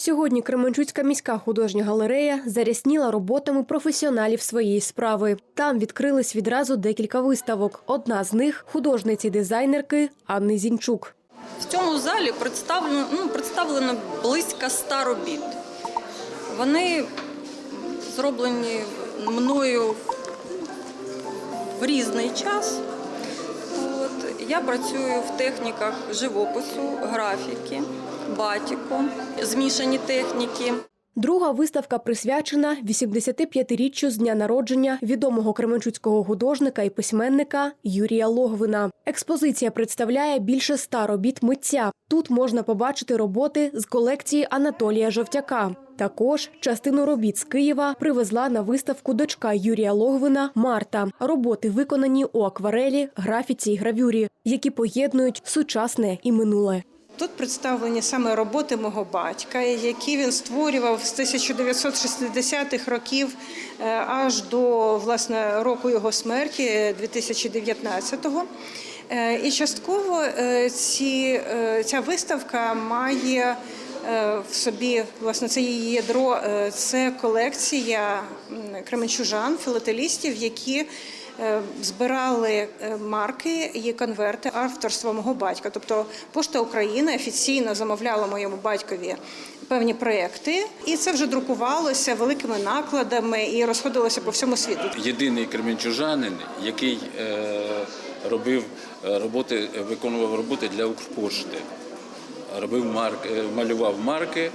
Сьогодні Кременчуцька міська художня галерея зарясніла роботами професіоналів своєї справи. Там відкрились відразу декілька виставок. Одна з них художниці-дизайнерки Анни Зінчук. В цьому залі представлено, ну, представлено близько ста робіт. Вони зроблені мною в різний час. Я працюю в техніках живопису, графіки, батіку, змішані техніки. Друга виставка присвячена 85-річчю з дня народження відомого кременчуцького художника і письменника Юрія Логвина. Експозиція представляє більше ста робіт митця. Тут можна побачити роботи з колекції Анатолія Жовтяка. Також частину робіт з Києва привезла на виставку дочка Юрія Логвина Марта. Роботи виконані у акварелі, графіці й гравюрі, які поєднують сучасне і минуле. Тут представлені саме роботи мого батька, які він створював з 1960-х років е, аж до власне року його смерті, 2019-го. Е, І частково е, ці, е, ця виставка має е, в собі власне це її ядро, е, це колекція кременчужан, філателістів, які е, збирали е, марки і конверти авторства мого батька. Тобто Пошта України офіційно замовляла моєму батькові певні проекти, і це вже друкувалося великими накладами і розходилося по всьому світу. єдиний кременчужанин, який е, робив е, роботи, виконував роботи для Укрпошти. Робив марк, е, малював марки, е,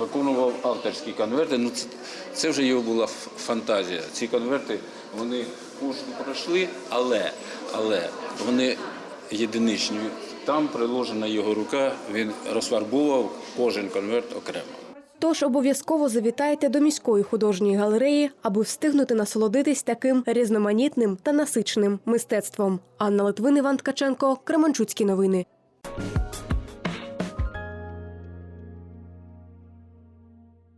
виконував авторські конверти. Ну, це, це вже його була фантазія. Ці конверти вони пошту пройшли, але, але вони єдиничні. Там приложена його рука, він розфарбував кожен конверт окремо. Тож обов'язково завітайте до міської художньої галереї, аби встигнути насолодитись таким різноманітним та насиченим мистецтвом. Анна Литвин, Іван Ткаченко, Кременчуцькі новини.